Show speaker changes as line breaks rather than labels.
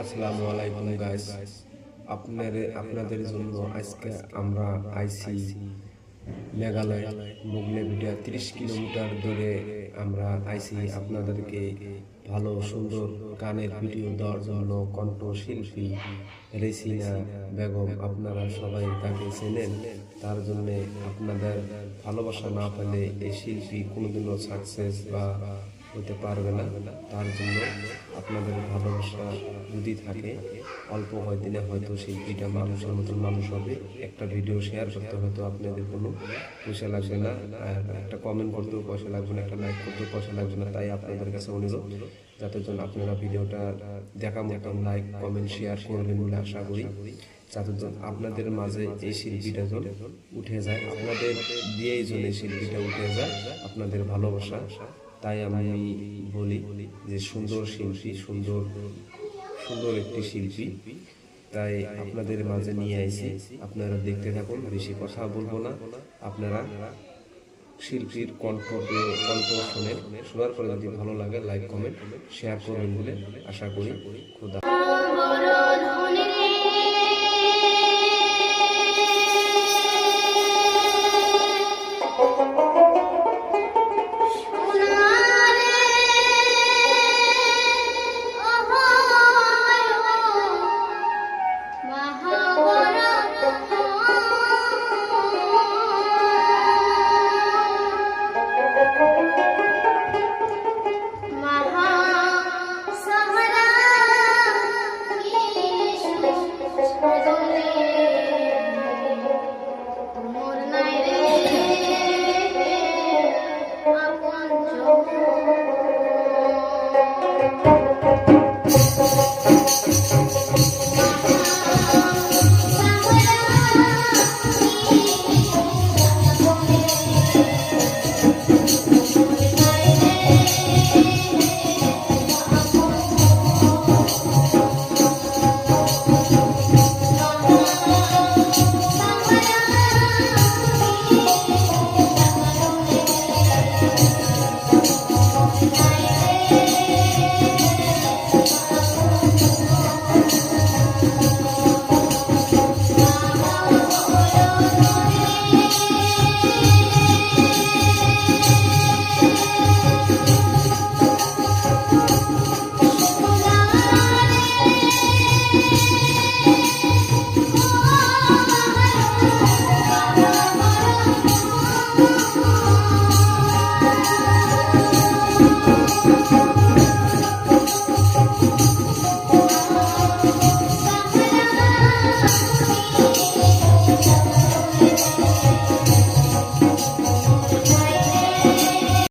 আসসালামু আলাইকুম গাইস আপনাদের আপনাদের জন্য আজকে আমরা আইসি মেঘালয়, মুগলে ভিডিও তিরিশ কিলোমিটার দূরে আমরা আইসি। আপনাদেরকে ভালো, সুন্দর গানের ভিডিও দেওয়ার জন্য কণ্ঠশিল্পী রেসিনা বেগম, আপনারা সবাই তাকে চেনেন। তার জন্য আপনাদের ভালোবাসা না পেলে এই শিল্পী কোনোদিনও সাকসেস বা হতে পারবে না। তার জন্য আপনাদের ভালোবাসা যদি থাকে, অল্প কয়েকদিনে হয়তো শিল্পীটা মানুষের মতন মানুষ হবে। একটা ভিডিও শেয়ার করতে হয়তো আপনাদের কোনো পয়সা লাগবে না। একটা কমেন্ট করতেও পয়সা লাগবে না, একটা লাইক করতেও পয়সা লাগবে না। তাই আপনাদের কাছে অনুরোধ, যাতে জন্য আপনারা ভিডিওটা দেখা মতন লাইক কমেন্ট শেয়ার করবেন বলে আশা করি। যাতে আপনাদের মাঝে এই শিল্পীটা যেন উঠে যায়। আপনাদের দিয়েই যেন এই শিল্পীটা উঠে যায়। আপনাদের ভালোবাসা তাই আমি বলি যে সুন্দর শিল্পী, সুন্দর সুন্দর একটি শিল্পী। তাই আপনাদের মাঝে নিয়ে আইছি। আপনারা দেখতে থাকুন, বেশি কথা বলব না। আপনারা শিল্পীর কণ্ঠ কণ্ঠ শোনেন শোনার পরে যদি ভালো লাগে লাইক কমেন্ট শেয়ার করবেন বলে আশা করি। খোদা